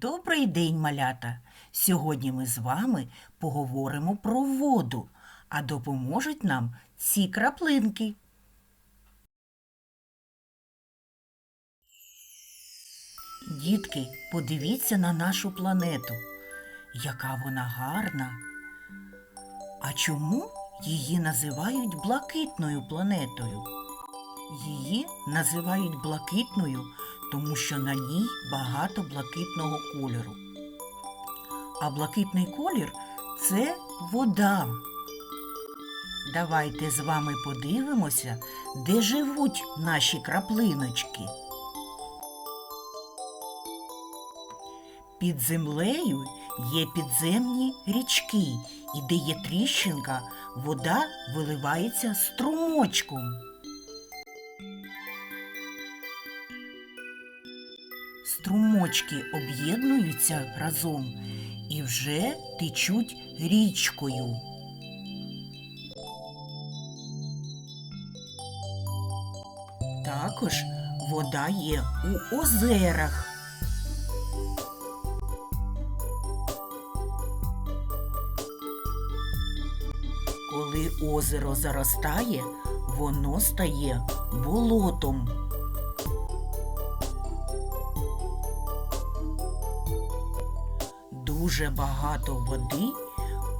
Добрий день, малята! Сьогодні ми з вами поговоримо про воду, а допоможуть нам ці краплинки. Дітки, подивіться на нашу планету. Яка вона гарна. А чому її називають блакитною планетою? Її називають блакитною, тому що на ній багато блакитного кольору. А блакитний колір це вода. Давайте з вами подивимося, де живуть наші краплиночки. Під землею є підземні річки, і де є тріщинка, вода виливається струмочком. Струмочки об'єднуються разом і вже течуть річкою. Також вода є у озерах. Коли озеро заростає, воно стає болотом. Дуже багато води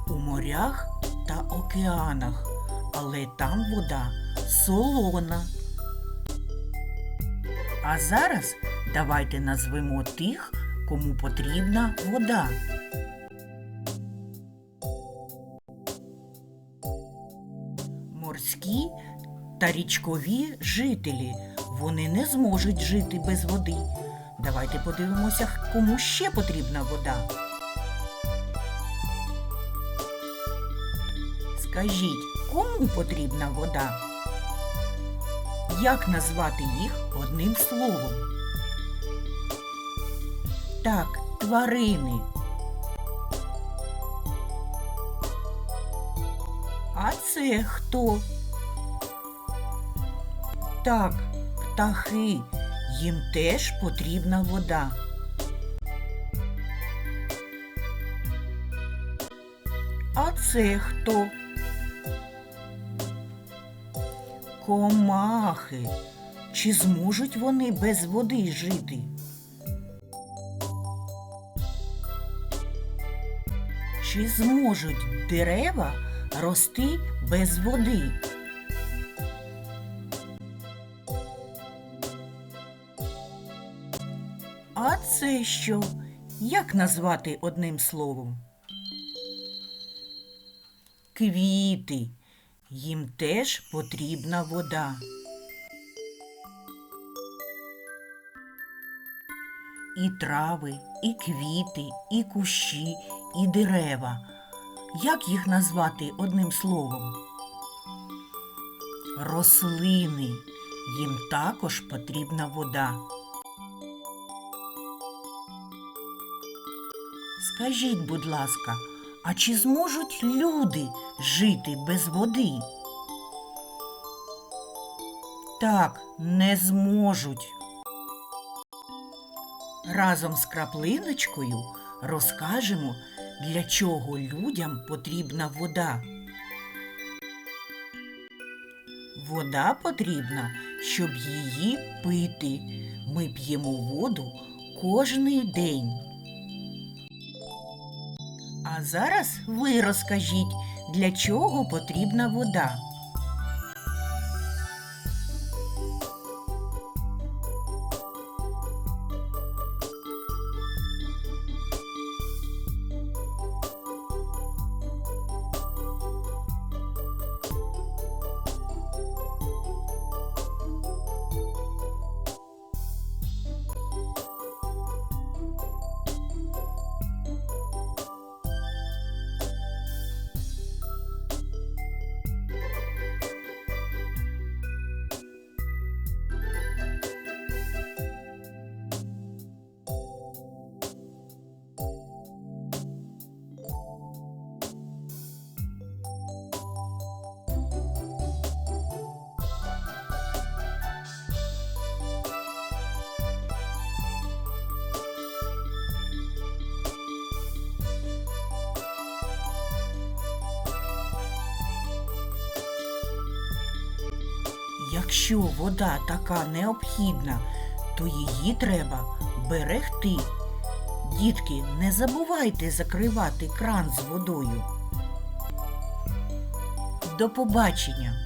у морях та океанах, але там вода солона. А зараз давайте назвемо тих, кому потрібна вода. Морські та річкові жителі. Вони не зможуть жити без води. Давайте подивимося, кому ще потрібна вода. Скажіть, кому потрібна вода? Як назвати їх одним словом? Так, тварини. А це хто? Так, птахи. Їм теж потрібна вода. А це хто? Комахи. Чи зможуть вони без води жити? Чи зможуть дерева рости без води? А це що? Як назвати одним словом? Квіти. Їм теж потрібна вода. І трави, і квіти, і кущі, і дерева. Як їх назвати одним словом? Рослини. Їм також потрібна вода. Скажіть, будь ласка, а чи зможуть люди жити без води? Так, не зможуть. Разом з краплиночкою розкажемо, для чого людям потрібна вода. Вода потрібна, щоб її пити. Ми п'ємо воду кожний день. А зараз ви розкажіть, для чого потрібна вода. Якщо вода така необхідна, то її треба берегти. Дітки, не забувайте закривати кран з водою. До побачення!